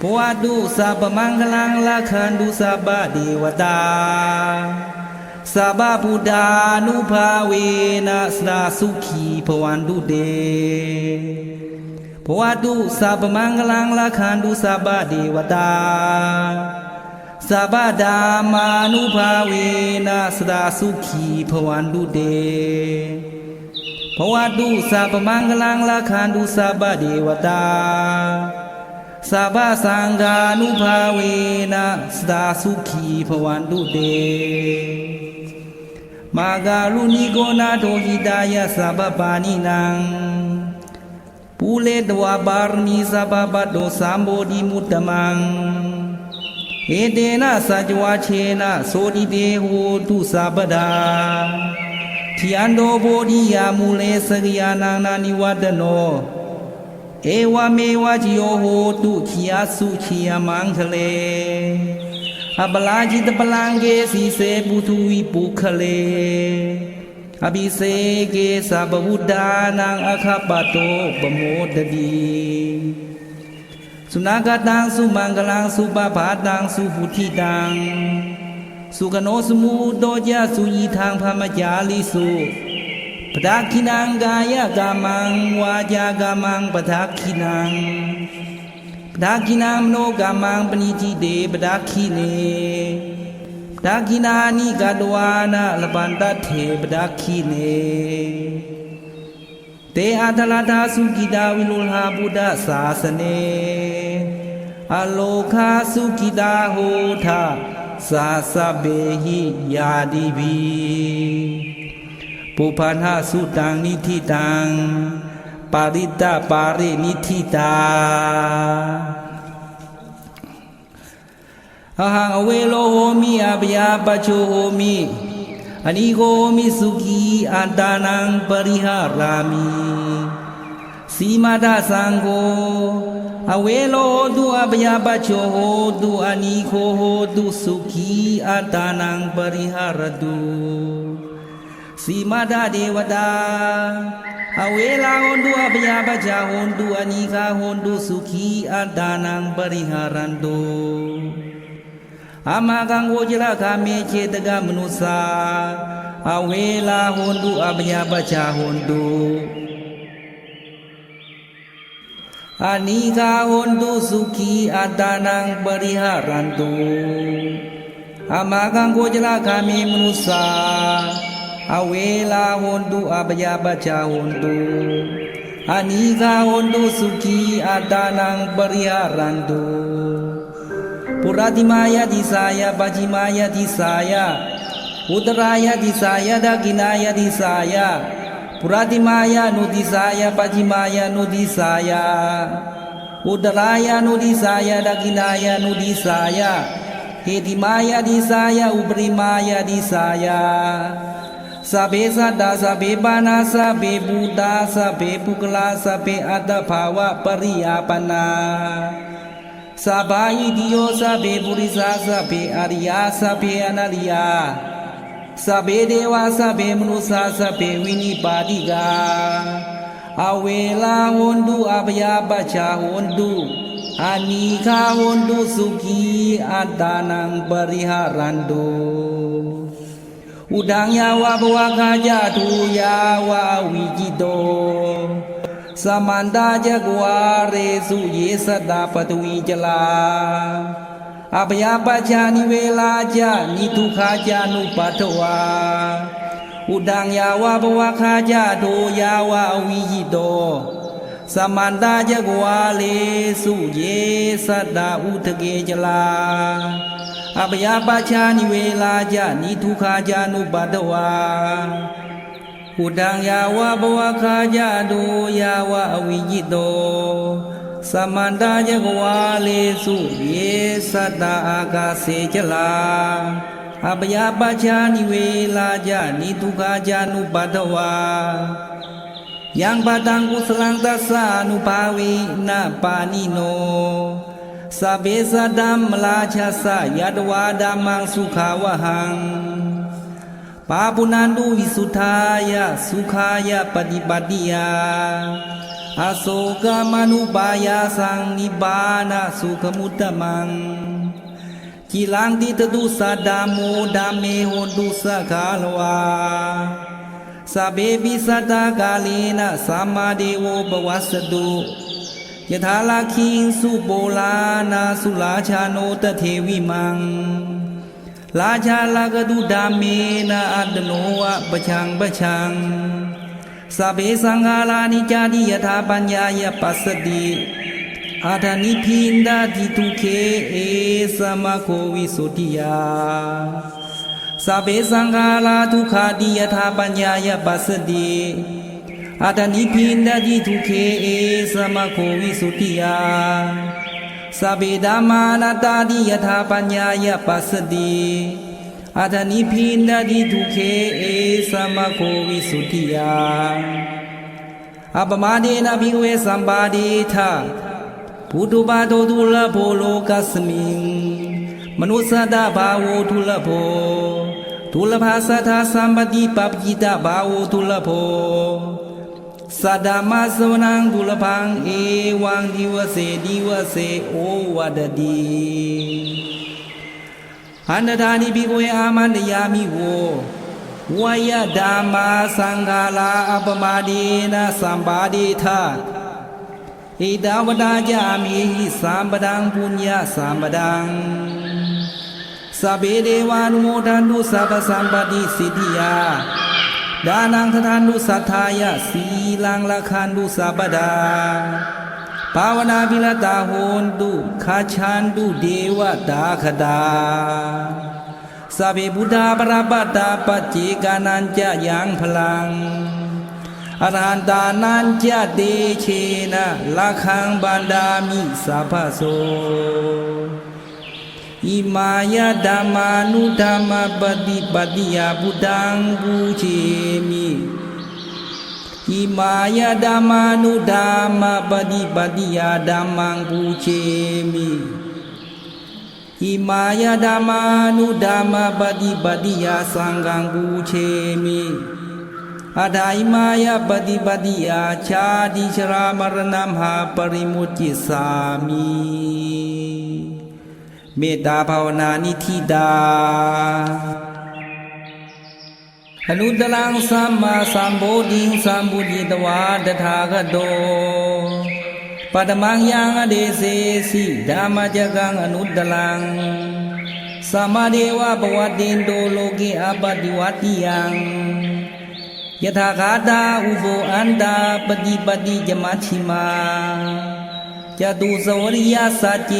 Puadu sabamangkalang lakhan du sabadewata สาบาบูดานุภาเวนะสราสุขีพวันดูเดพวัตุสาบมังคลังละคันดุสาบาเดวตาสาบาดามานุภาเวนะสราสุขีพวันดูเดพวัตุสาบมังคลังละคันดุสาบาเดวตา ဝန္တုတေ ဘဝတုသဗ္ဗမင်္ဂလံလက္ခန္တုသဗ္ဗဒေဝတာသဗ္ဗသံဃာနုဘာဝေနသတာစုခိဘဝန္တုတေမာဂာရုဏီကောနာတောဟိတာယသဗ္ဗပါဏိနံပူလေတဝပါရဏီသဗ္ဗပတ္တောသံဘောဓိမုတ္တမံဧတေနသจဝချေနသောတိတေဟောတုသဗ္ဗဒါ ထီယန္တောဘောဓိယာမူလေစရိယာနာနာနိ เอวามีวะจิโยโหตุขียสุขียมังคะเลอปลาจิตปลังเกสีเสปุทุวิปุคะเลอภิเสเกสะบวุดานังอคาปโตปโมตดีสุนากตังสุมังกลังสุปปาตังสุภุทิตังสุขโนสมุโตยะสุยีทางพมจาลิสุ ปทักขินังกายกามังวาจากามังปทักขินังปทักขินังมโนกามังปณิจิเตปทักขิเนปทักขินานิกตวานะลปันตเถปทักขิเนเตอาทลาทาสุกิตาวิลุลหาบุตตศาสเน อโลคาสุกิตาโหทาสาสะเบหิยาดิบี ปุพานาสุตังนิธิตัง ปาริตาปารินิธิตาอาหังอเวโลโหมิอาปยาปโชโหมิอนิโกมิสุกีอันตานังปริหารามิสีมาดาสังโกอเวโลดูอปยาปโชโหดูอนิโคโหตุสุกีอันตานังปริหารดู စီမဒဒေဝတာအဝေလာဟွန်တုအဗျာပချာဟွန်တုအနိခာဟွန်တုစုခိအန္တာနံပရိဟရန္တု အမကံကိုကြလခာမေခြေတကမနုစာအဝေလာဟွန်တုအပညာပချာဟွန်တုအနိကာဟွန်တုစုခိအတနံပရိဟရန္တုအမကံကိုကြလခာမေမနုစာအဝေလာဟွန်တုအ ပညာပချာဟွန်တုအနိကာဟွန်တုစုခိအတနံပရိဟရန္တု ပုရတိမာယတိစာယပါจิမာယတိစာယဥဒရာယတိစာယဒကိနာယတိစာယပုရတိမာယနုတိစာယပါจิမာယနုတိစာယဥဒရာယနုတိစာယဒကိနာယနုတိစာယဟေတိမာယတိစာယဥပရိမာယတိစာယသဗ္ဗေသတ္တသဗ္ဗေပါဏာသဗ္ဗေဘူတာသဗ္ဗေပုဂ္ဂလာသဗ္ဗေအတ္တဘာဝပရိယာပနာ စာဘာယိတိယောသဗ္ဗေပုရိသသဗ္ဗေအရိယာသဗ္ဗေအနရိယာသဗ္ สัพเพสัตตาสัพเพปานาสัพเพบูตาสัพเพปุกลาสัพเพอัตภาวะปริยาปนาสัพพาอิทิโยสัพเพปุริสาสัพเพอริยาสัพเพอนาริยาสัพเพเดวาสัพเพมนุสาสัพเพวินิปาติกาอเวลาหนดูอัพยาปชาหนดูอานิคาหนดูสุขีอัตานังปริหารันดู อุดังยาวาบวากาจาทูยาวาวิจิโตสมันดาจักวาเรสุเยสดาปตวิจลาอัปยาปชานิเวลาจานิทุขาจานุปัตวา อุดังยาวาบวาคาจาโทยาวาวิจิโต สมันดาจักวาเลสุเยสดาอุทเกจลา အပယပါချာနိဝေလာကြနိထုခာကြနုပတဝါဥဒံယာဝဘဝခာကြဒုယာဝအဝိจิตတောသမန္တာယကဝါလေစုယေသတ္တအာကာစေကြလာအပယပါချာနိဝေလာကြနိထုခာကြနုပတဝါယံပတံကုသလံသသနုပါဝိနပါဏိနော สเบสดัมราชาสายัดวาดามังสุขาวหังปาปุนันดูวิสุทายะสุขายะปฏิบัติยาอโศกมนุบายาสังนิบานาสุขมุตตมังกิลังติตดุสดามูดามเมหดุสกาลวาสเบบิสตากาลีนะสัมมาเดโวบวัสดุ ยถาลาคิงสุโปลานาสุลาชาโนตเทวิมังลาชาลากตุดาเมนะอัตโนวะปะชังปะชังสัพเพสังฆาลานิจาติยถาปัญญายปัสสติอาทานิพินดาทิทุเคเอสมะโควิสุทธิยาสัพเพสังฆาลาทุขาดิยถาปัญญายปัสสติ อาตานิพินดาจิทุเคเอสมะโควิสุติยาสเบดามานาตาดิยธาปัญญายปัสสติอาตานิพินดาจิทุเคเอสมะโควิสุติยาอัปมาเดนะภิเวสัมปาดีทาพุทุบาโตทุลโภโลกัสมิงมนุสดาบาโวทุลโภทุลภาสัทธาสัมปติปปกิตาบาโวทุลโภ สัดามาสวนังทุลพังเอวังดิวเสดิวเสโอวัดดีอันดานิภิกเวอามันยามิโววายดามาสังกาลาอัปมาดีนะสัมบาดีทาอิดาวดาจามิสัมบดังปุญญาสัมบดังสเบเดวานุโมทันุสัพสัมปติสิทธิยา ดานังททานุสัทายะสีลังละคันดุสัปดาภาวนาบิลตาโหนดุคาชันดุเดวตาคดาสัพพุทธาปรปตาปจิกานันจะยังพลังอรหันตานันจะเดเชนะละคังบันดามิสัพพโส อิมายาดามานุดามาบดีบดียาบุดังบูเชมิอิมายาดามานุดามาบดีบดียาดามังบูเชมิอิมายาดามานุดามาบดีบดียาสังกังบูเชมิอาดายมายาบดีบดียาชาดิชรามรณามหาปริมุจิสามี မေတ္တာဘာဝနာနိထိတာအနုတလံသမ္မာသမ္ဗုဒ္ဓိသမ္ဗုဒ္ဓိတဝါတထာဂတောပတမံယံအဒေစေစီဓမ္မကြကံအနုတလံသမဒေဝဘဝတင်တောလောကေအပတိဝတိယံယထာဂာတာဥဘောအန္တာပฏิပတိဇမချိမာ จดูสวริยาสัจเจ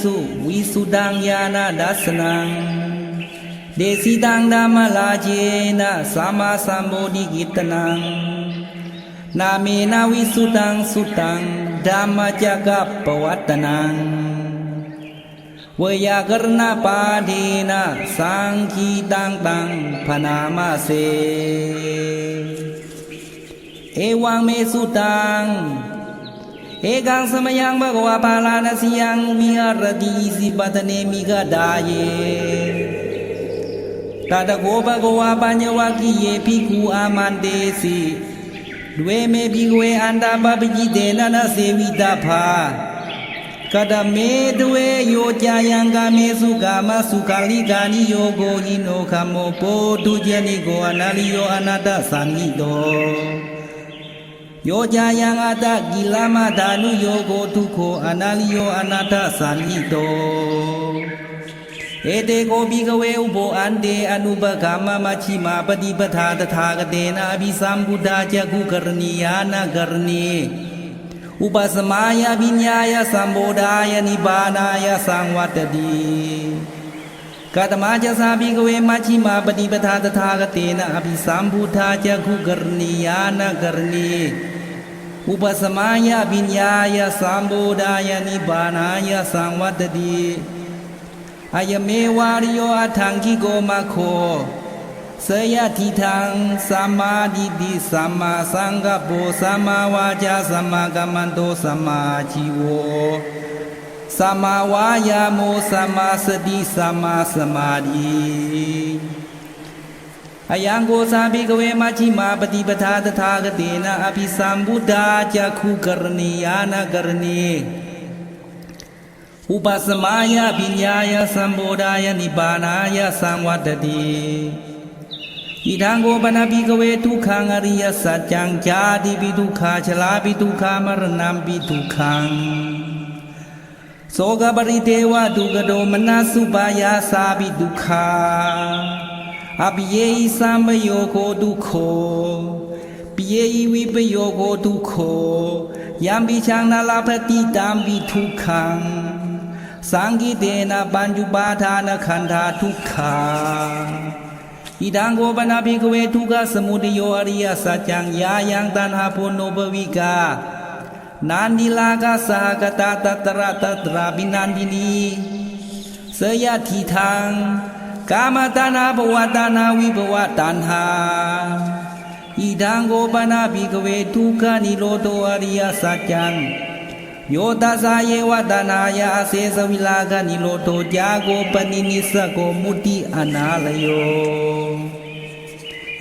สุวิสุดังยานาดัสนังเดสิดังดามาลาเจนะสัมมาสัมโบดิกิตนังนามินาวิสุตังสุตังธรมมจักรปวัตนังวยากรณปาดีนะสังคีตังตังพนามาเซเอวังเมสุตัง เอกังสมยังบกวาปาลานสิยังวิหารติสิปัตเนมิกดาเยตตะโกบกวาปัญญวกิเยภิกขุอามันเตสิ ด้วยเมพิกเวอันดาบปจิเตนะนะเสวิตาภากตเมด้วยโยจายังกาเมสุ โยเจายังอัตตกิลามาดานุโยโกทุโคอนาลิโยอนาตาสันนิโตเอเตโกบิกเวอุโบอันเตอนุปกามมัชิมาปฏิปทาตถาคเตนะอภิสัมพุทธาจักุกรณียานะกรณีอุปสมายาปิญญายสัมโบดายานิบานายสังวัตติกาตมาจะสาบิกเวมัชิมาปฏิปทาตถาคเตนะอภิสัมพุทธาจักุกรณียานะกรณี อุปสมายาปิญญายสัมโบดายานิบานายสังวัตติอายเมวาริโยอัทังคิโกมาโคเสยทิทังสัมมาดิติสัมมาสังกปโปสัมมาวาจาสัมมากัมมันโตสัมมาชีโวสัมมาวายาโมสัมมาสติสัมมาสมาธิ อายังโกสาบิกเวมาชิมาปฏิปทาตถาคตินะอภิสัมบุดาจักขุกรณียานกรณีอุปสมายาปิญญายาสัมบูดายานิบานายาสังวัตติอิทังโกปนาปิกเวทุขังอริยสัจจังจาติปิทุขาชลาปิทุขามรณามปิทุขังโสกปริเทวะทุกโดมนาสุปายาสาปิทุขา အပိယေဤသံမယောကိုဒုက္ခောပိယေဤဝိပယောကိုဒုက္ခောယံပိချာနာလဖတိတံပိထုခံသံဃိတေနပัญจุပါဌာနခန္ဓာဒုက္ခဣဒံကိုပနာဘိကဝေဒုက္ခသမုဒယောအရိယစัจ jang ယာယံတဏ္ဟာပုနောဘဝိကာနာနိလာကသာဂတတတရတတရာဘိနန္ดินีစယတိထံ ကာမတဏဘဝတဏဝိဘဝတဏဟာဤဒံကိုပနာပိကဝေဒုက္ခနိရောဓအရိယစကြံယောတသာယေဝတနာယအစေသဝိလာကနိရောဓဂျာကိုပနိနိစကိုမုတိအနာလယော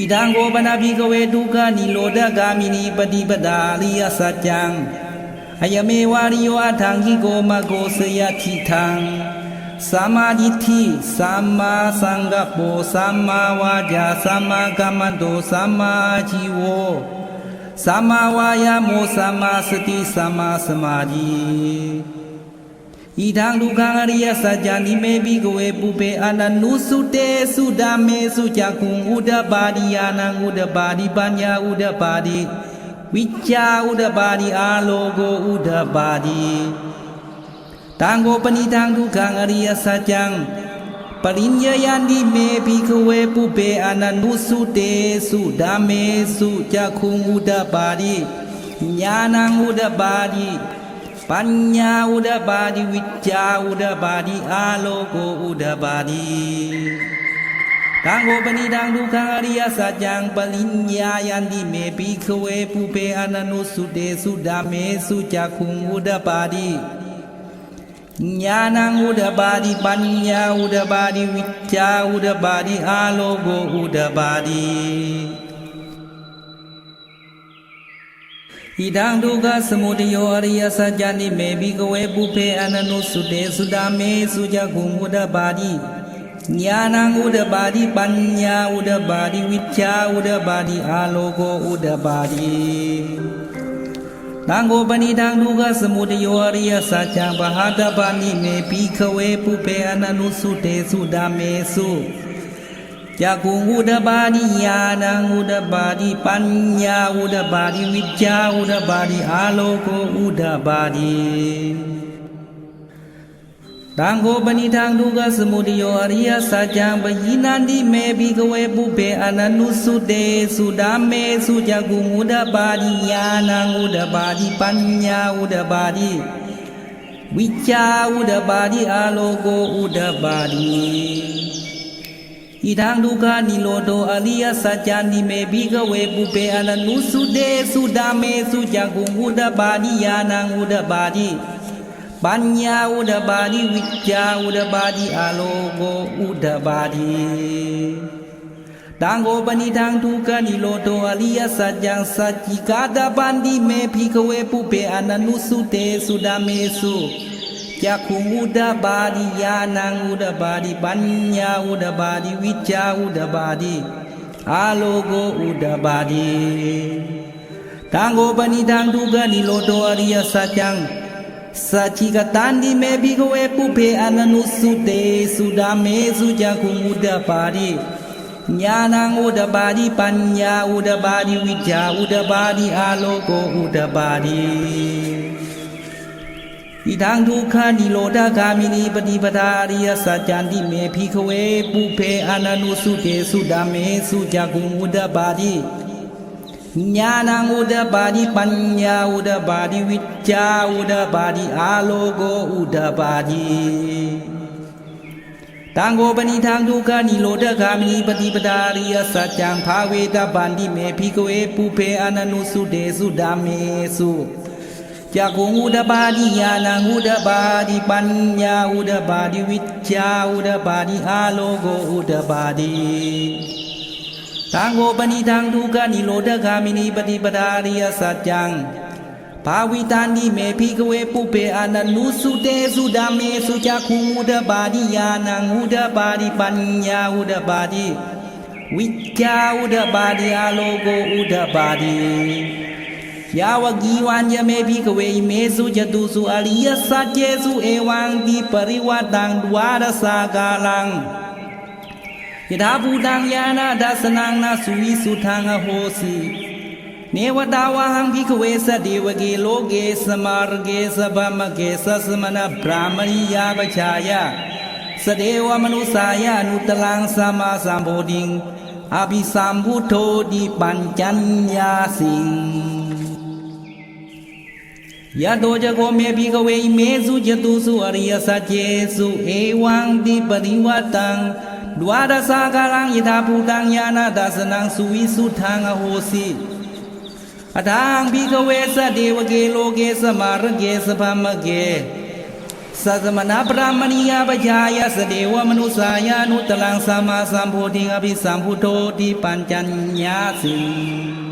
ဤဒံကိုပနာပိကဝေဒုက္ခနိရောဓဂာမိနိပฏิပဒါအရိယစကြံအယမေဝရိယောအထံဟိကိုမကိုစယတိထံ สัมมาทิฏฐิสัมมาสังกัปโปสัมมาวาจาสัมมากัมมันโตสัมมาอาชีโวสัมมาวายาโมสัมมาสติสัมมาสมาธิဣဒံဒုက္ခအရိယစัจ jani နိမေဘိကဝေပုပေအနနုစုတေစုဒာမေစုကြကုံဥဒ္ဒပါတိယာနံဥဒ္ဒပါတိပညာဥဒ္ဒပါတိဝိချာဥဒ္ဒပါတိအာလောကို ตังโกปณิตังทุกขังอริยสัจจังปริญญาญาณิเมภิกเวปุเปอนันทุสุเตสุดาเมสุจักขุงอุดบาดีญาณังอุดบาดีปัญญาอุดบาดีวิจาอุดบาดีอาโลโกอุดบาดีตังโกปณิตังทุกขังอริยสัจจังปริญญาญาณิเมภิกเวปุเปอนันทุสุเตสุดาเมสุจักขุงอุดบาดี ညာဏံဥဒ္ဓပါတိပညာဥဒ္ဓပါတိဝိချာဥဒ္ဓပါတိအာလောကိုဥဒ္ဓပါတိဣဒံဒုက္ခသမုဒယောအရိယစัจ jani မေဘိကဝေပုဖေအနနုစုတေသုဒမေစုကြကုဥဒ္ဓပါတိညာဏံဥဒ္ဓပါတိပညာဥဒ္ဓပါတိဝိချာဥဒ္ဓပါတိအာလောကိုဥဒ္ဓပါတိ တံကိုပဏိတံဒုက္ခစမုတယောအရိယစာချံဘာဟာတပါနိမေပိခဝေပုပေအနနုစုတေစုဓမ္မေစုယကုငုဒပါတိယာနံငုဒပါတိပညာငုဒပါတိဝိချာငုဒပါတိအာလောကောငုဒပါတိ တံကိုပဏိတံဒုက္ခသမုဒယောအရိယစာကြံပယိနန္တိမေဘိကဝေပုပေအနနုစုတေသုဒာမေစုကြကုမုဒပါတိညာနံဥဒပါတိပညာဥဒပါတိဝိချာဥဒပါတိအာလောကိုဥဒပါတိဣဒံဒုက္ခនិရောဓအရိယစัจ jani မေဘိကဝေပုပေအနနုစုတေသုဒာမေစုကြကုမုဒပါတိညာနံဥဒပါတိ ปัญญาอุดบาดิวิจาอุดบาดิอาโลโกอุดบาดิတံကိုပဏိတံဒုက္ခនិရောဓအရိယစัจ jang สัจจิกตันติเมภิกขเวปุเพอนันุสุเตสุดาเมสุจักขุอุดปาริญาณังอุดปาริปัญญาอุดปาริวิจาอุดปาริอาโลโกอุดปาริဣဒံဒုက္ခនិရောဓဂာမိနိပฏิပဒါရိယစัจ jant Sachika tandi me bigoe pupe alanu sute sudame sujaku muda pari Nyana uda bari panya uda bari wija uda bari aloko uda bari Idang dukha niloda gamini patipata ariya sajanti me bhikhave pupe alanu sute sudame sujaku muda pari ജ്ഞാന ഉദപാതി പഞ്ഞ ഉദപാതി വിദ്യ ഉദപാതി ആലോക ഉദപാതി တံကိုပဏိထံဒုက္ခနိရောဓဂာမိပတိပတာရိယစัจ ्जं ဘာဝေတဗန္တိမေဖိကဝေပုဖေအာနနုစုတေစုဓမ္မေစုကြာကုံဥဒပါတိယာနံဥဒပါတိပညာဥဒပါတိဝိချာဥဒပါတိအာလောကောဥဒပါတိ ทางโอปนิทางทุกขานิโรธคามินีปฏิปทาริยสัจจัง ภาวิตานิเมพิกเวปุเพอนันนุสุเตสุดาเมสุจักขุงอุดบาดิยานังอุดบาดิปัญญาอุดบาดิวิจาอุดบาดิอาโลโกอุดบาดิยาวกีวันยเมพิกเวอิเมสุจตุสุอริยสัจเจสุเอวังติปริวัตังดวารสากาลัง ยถาภูตังยานาดัสนังนาสุวิสุทังอโหสิเนวตาวาหังพิกเวสเดวเกโลเกสมารเกสบามเกสัสมณพรามณียาปชายาสเดวมนุสายานุตลังสัมมาสัมโพธิงอภิสัมพุทโธดิปัญจัญญาสิง ยะโตจะโกเมพิกเวอิเมสุจตุสุอริยสัจเจสุเอวังติป ดวาดาสากาลังยิทาภูตังยานาดาสนังสุวิสุทธังอโหสิอาทางภิกเวสเดวเกโลเกสมารเกสพามเกสัสมนาพระมณียาปชายาสเดวมนุสายานุตลังสามาสัมพุทธิอภิสัมพุโทธิปัญจัญญาสิ